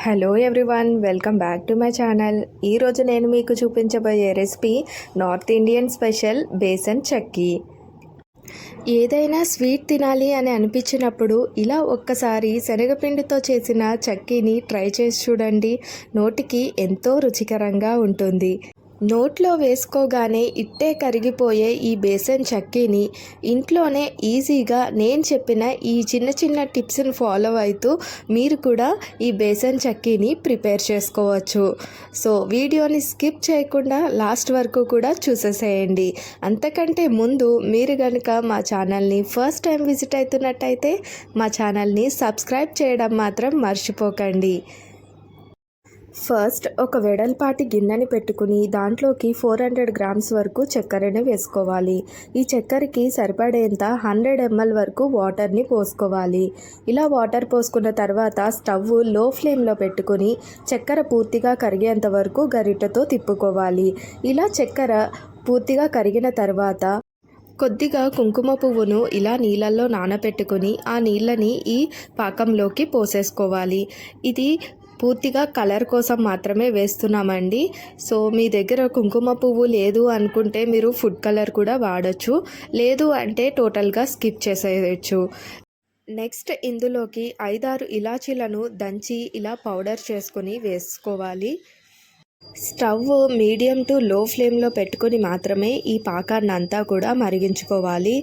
Hello everyone welcome back to my channel ఈరోజు నేను మీకు చూపించబోయే recipe north Indian special besan chakki ఏదైనా స్వీట్ తినాలి అని అనిపించినప్పుడు ఇలా ఒక్కసారి శనగపిండితో చేసిన చక్కీని ట్రై చేసి చూడండి. నోటికి ఎంతో రుచికరంగా ఉంటుంది. నోట్లో వేసుకోగానే ఇట్టే కరిగిపోయే ఈ బేసన్ చక్కీని ఇంట్లోనే ఈజీగా నేను చెప్పిన ఈ చిన్న చిన్న టిప్స్ని ఫాలో అవుతూ మీరు కూడా ఈ బేసన్ చక్కీని ప్రిపేర్ చేసుకోవచ్చు. సో వీడియోని స్కిప్ చేయకుండా లాస్ట్ వరకు కూడా చూసేసేయండి. అంతకంటే ముందు మీరు కనుక మా ఛానల్ని ఫస్ట్ టైం విజిట్ అవుతున్నట్టయితే మా ఛానల్ని సబ్స్క్రైబ్ చేయడం మాత్రం మర్చిపోకండి. ఫస్ట్ ఒక వెడల్పాటి గిన్నెని పెట్టుకుని దాంట్లోకి ఫోర్ హండ్రెడ్ గ్రామ్స్ వరకు చక్కెరని వేసుకోవాలి. ఈ చక్కెరకి సరిపడేంత హండ్రెడ్ ఎంఎల్ వరకు వాటర్ని పోసుకోవాలి. ఇలా వాటర్ పోసుకున్న తర్వాత స్టవ్లో ఫ్లేమ్లో పెట్టుకుని చక్కెర పూర్తిగా కరిగేంత వరకు గరిటతో తిప్పుకోవాలి. ఇలా చక్కెర పూర్తిగా కరిగిన తర్వాత కొద్దిగా కుంకుమ పువ్వును ఇలా నీళ్ళల్లో నానపెట్టుకుని ఆ నీళ్ళని ఈ పాకంలోకి పోసేసుకోవాలి. ఇది పూర్తిగా కలర్ కోసం మాత్రమే వేస్తున్నామండి. సో మీ దగ్గర కుంకుమ పువ్వు లేదు అనుకుంటే మీరు ఫుడ్ కలర్ కూడా వాడచ్చు. లేదు అంటే టోటల్గా స్కిప్ చేసేయచ్చు. నెక్స్ట్ ఇందులోకి ఐదారు ఇలాచీలను దంచి ఇలా పౌడర్ చేసుకొని వేసుకోవాలి. స్టవ్ మీడియం టు లో ఫ్లేమ్లో పెట్టుకొని మాత్రమే ఈ పాకాన్ని అంతా కూడా మరిగించుకోవాలి.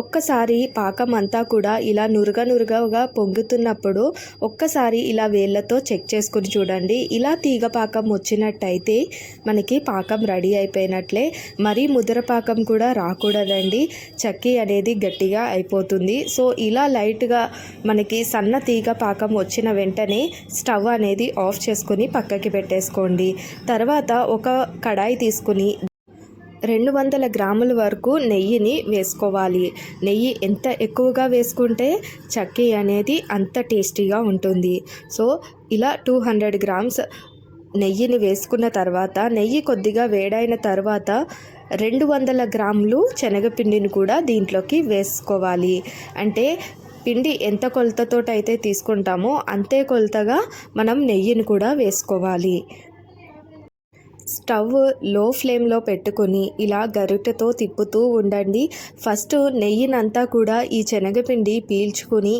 ఒక్కసారి పాకం అంతా కూడా ఇలా నురుగ నురుగగా పొంగుతున్నప్పుడు ఒక్కసారి ఇలా వేళ్ళతో చెక్ చేసుకుని చూడండి. ఇలా తీగ పాకం వచ్చినట్టయితే మనకి పాకం రెడీ అయిపోయినట్లే. మరీ ముద్ర పాకం కూడా రాకూడదండి. చక్కీ అనేది గట్టిగా అయిపోతుంది. సో ఇలా లైట్గా మనకి సన్న తీగ పాకం వచ్చిన వెంటనే స్టవ్ అనేది ఆఫ్ చేసుకొని పక్కకి పెట్టేసుకోండి. తర్వాత ఒక కడాయి తీసుకుని రెండు వందల గ్రాముల వరకు నెయ్యిని వేసుకోవాలి. నెయ్యి ఎంత ఎక్కువగా వేసుకుంటే చక్కీ అనేది అంత టేస్టీగా ఉంటుంది. సో ఇలా టూ హండ్రెడ్ గ్రామ్స్ నెయ్యిని వేసుకున్న తర్వాత నెయ్యి కొద్దిగా వేడైన తర్వాత రెండు వందల గ్రాములు శనగపిండిని కూడా దీంట్లోకి వేసుకోవాలి. అంటే పిండి ఎంత కొలతతో అయితే తీసుకుంటామో అంతే కొలతగా మనం నెయ్యిని కూడా వేసుకోవాలి. స్టవ్లో ఫ్లేమ్లో పెట్టుకొని ఇలా గరిటెతో తిప్పుతూ ఉండండి. ఫస్ట్ నెయ్యినంతా కూడా ఈ శనగపిండి పీల్చుకుని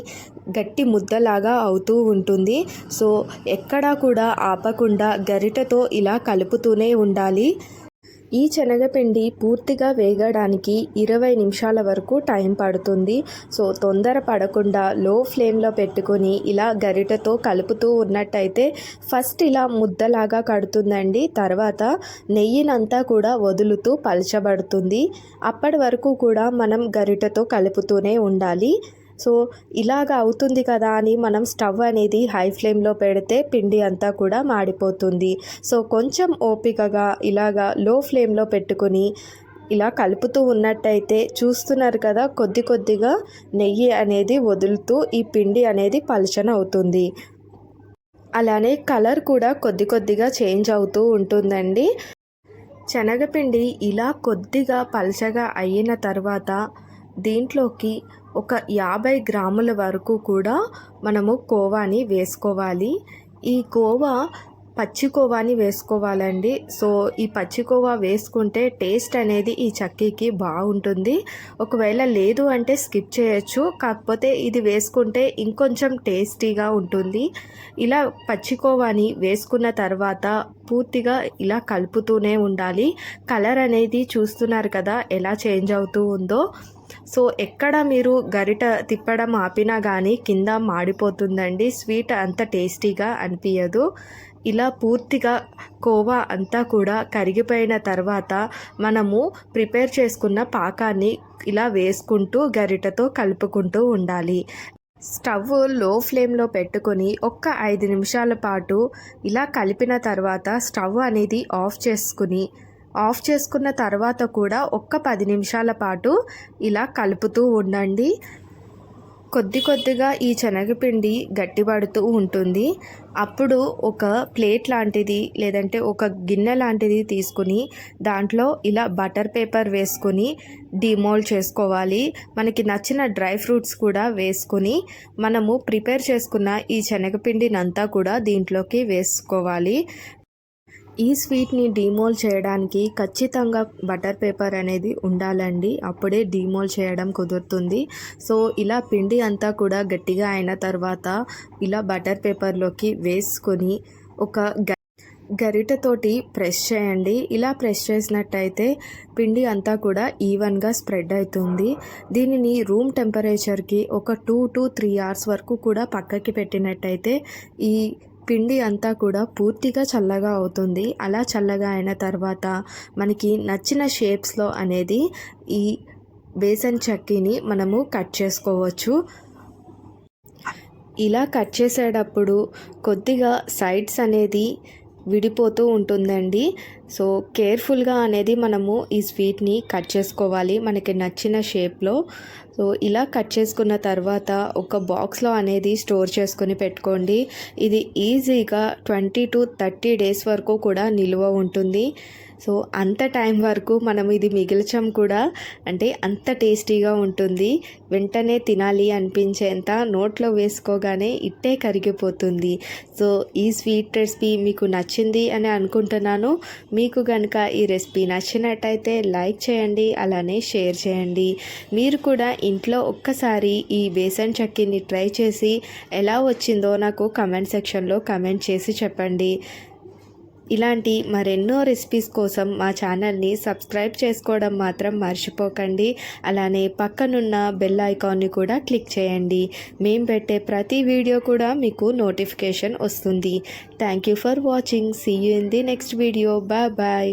గట్టి ముద్దలాగా అవుతూ ఉంటుంది. సో ఎక్కడా కూడా ఆపకుండా గరిటెతో ఇలా కలుపుతూనే ఉండాలి. ఈ శనగపిండి పూర్తిగా వేగడానికి ఇరవై నిమిషాల వరకు టైం పడుతుంది. సో తొందర పడకుండా లో ఫ్లేమ్లో పెట్టుకొని ఇలా గరిటతో కలుపుతూ ఉన్నట్టయితే ఫస్ట్ ఇలా ముద్దలాగా కడుతుందండి. తర్వాత నెయ్యినంతా కూడా వదులుతూ పలచబడుతుంది. అప్పటి వరకు కూడా మనం గరిటతో కలుపుతూనే ఉండాలి. సో ఇలాగ అవుతుంది కదా అని మనం స్టవ్ అనేది హై ఫ్లేమ్లో పెడితే పిండి అంతా కూడా మాడిపోతుంది. సో కొంచెం ఓపికగా ఇలాగా లో ఫ్లేమ్లో పెట్టుకుని ఇలా కలుపుతూ ఉన్నట్టయితే చూస్తున్నారు కదా కొద్ది కొద్దిగా నెయ్యి అనేది వదులుతూ ఈ పిండి అనేది పలచన అవుతుంది. అలానే కలర్ కూడా కొద్ది కొద్దిగా చేంజ్ అవుతూ ఉంటుందండి. శనగపిండి ఇలా కొద్దిగా పలచగా అయిన తర్వాత దీంట్లోకి ఒక యాభై గ్రాముల వరకు కూడా మనము కోవాని వేసుకోవాలి. ఈ కోవా పచ్చి కోవాని వేసుకోవాలండి. సో ఈ పచ్చి కోవా వేసుకుంటే టేస్ట్ అనేది ఈ చక్కీకి బాగుంటుంది. ఒకవేళ లేదు అంటే స్కిప్ చేయొచ్చు. కాకపోతే ఇది వేసుకుంటే ఇంకొంచెం టేస్టీగా ఉంటుంది. ఇలా పచ్చి కోవాని వేసుకున్న తర్వాత పూర్తిగా ఇలా కలుపుతూనే ఉండాలి. కలర్ అనేది చూస్తున్నారు కదా ఎలా చేంజ్ అవుతూ ఉందో. సో ఎక్కడ మీరు గరిట తిప్పడం ఆపినా కానీ కింద మాడిపోతుందండి. స్వీట్ అంత టేస్టీగా అనిపించదు ఇలా పూర్తిగా కోవా అంతా కూడా కరిగిపోయిన తర్వాత మనము ప్రిపేర్ చేసుకున్న పాకాన్ని ఇలా వేసుకుంటూ గరిటతో కలుపుకుంటూ ఉండాలి. స్టవ్లో ఫ్లేమ్లో పెట్టుకొని ఒక్క ఐదు నిమిషాల పాటు ఇలా కలిపిన తర్వాత స్టవ్ అనేది ఆఫ్ చేసుకుని ఆఫ్ చేసుకున్న తర్వాత కూడా ఒక్క పది నిమిషాల పాటు ఇలా కలుపుతూ ఉండండి. కొద్ది కొద్దిగా ఈ శనగపిండి గట్టిపడుతూ ఉంటుంది. అప్పుడు ఒక ప్లేట్ లాంటిది లేదంటే ఒక గిన్నె లాంటిది తీసుకుని దాంట్లో ఇలా బటర్ పేపర్ వేసుకొని డిమోల్ చేసుకోవాలి. మనకి నచ్చిన డ్రై ఫ్రూట్స్ కూడా వేసుకొని మనము ప్రిపేర్ చేసుకున్న ఈ శనగపిండినంతా కూడా దీంట్లోకి వేసుకోవాలి. ఈ స్వీట్ని డీమోల్ చేయడానికి ఖచ్చితంగా బటర్ పేపర్ అనేది ఉండాలండి. అప్పుడే డీమోల్ చేయడం కుదురుతుంది. సో ఇలా పిండి అంతా కూడా గట్టిగా అయిన తర్వాత ఇలా బటర్ పేపర్లోకి వేసుకొని ఒక గ గరిటెతోటి ప్రెస్ చేయండి. ఇలా ప్రెస్ చేసినట్టయితే పిండి అంతా కూడా ఈవెన్గా స్ప్రెడ్ అవుతుంది. దీనిని రూమ్ టెంపరేచర్కి ఒక టూ టు త్రీ అవర్స్ వరకు కూడా పక్కకి పెట్టినట్టయితే ఈ పిండి అంతా కూడా పూర్తిగా చల్లగా అవుతుంది. అలా చల్లగా అయిన తర్వాత మనకి నచ్చిన షేప్స్లో అనేది ఈ బేసన్ చక్కీని మనము కట్ చేసుకోవచ్చు. ఇలా కట్ చేసేటప్పుడు కొద్దిగా సైడ్స్ అనేది విడిపోతూ ఉంటుందండి. సో కేర్ఫుల్గా అనేది మనము ఈ స్వీట్ని కట్ చేసుకోవాలి. మనకి నచ్చిన షేప్లో. సో ఇలా కట్ చేసుకున్న తర్వాత ఒక బాక్స్లో అనేది స్టోర్ చేసుకుని పెట్టుకోండి. ఇది ఈజీగా ట్వంటీ టు థర్టీ డేస్ వరకు కూడా నిల్వ ఉంటుంది. సో అంత టైం వరకు మనం ఇది మిగిల్చం కూడా అంటే అంత టేస్టీగా ఉంటుంది. వెంటనే తినాలి అనిపించేంత నోట్లో వేసుకోగానే ఇట్టే కరిగిపోతుంది. సో ఈ స్వీట్ రెసిపీ మీకు నచ్చింది అని అనుకుంటున్నాను. మీకు కనుక ఈ రెసిపీ నచ్చినట్టయితే లైక్ చేయండి అలానే షేర్ చేయండి. మీరు కూడా ఇంట్లో ఒక్కసారి ఈ బేసన్ చక్కీని ట్రై చేసి ఎలా వచ్చిందో నాకు కమెంట్ సెక్షన్లో కమెంట్ చేసి చెప్పండి. ఇలాంటి మరెన్నో రెసిపీస్ కోసం మా ఛానల్ని సబ్స్క్రైబ్ చేసుకోవడం మాత్రం మర్చిపోకండి. అలానే పక్కనున్న బెల్ ఐకాన్ని కూడా క్లిక్ చేయండి. మేము పెట్టే ప్రతి వీడియో కూడా మీకు నోటిఫికేషన్ వస్తుంది. Thank you for watching see you in the next video bye bye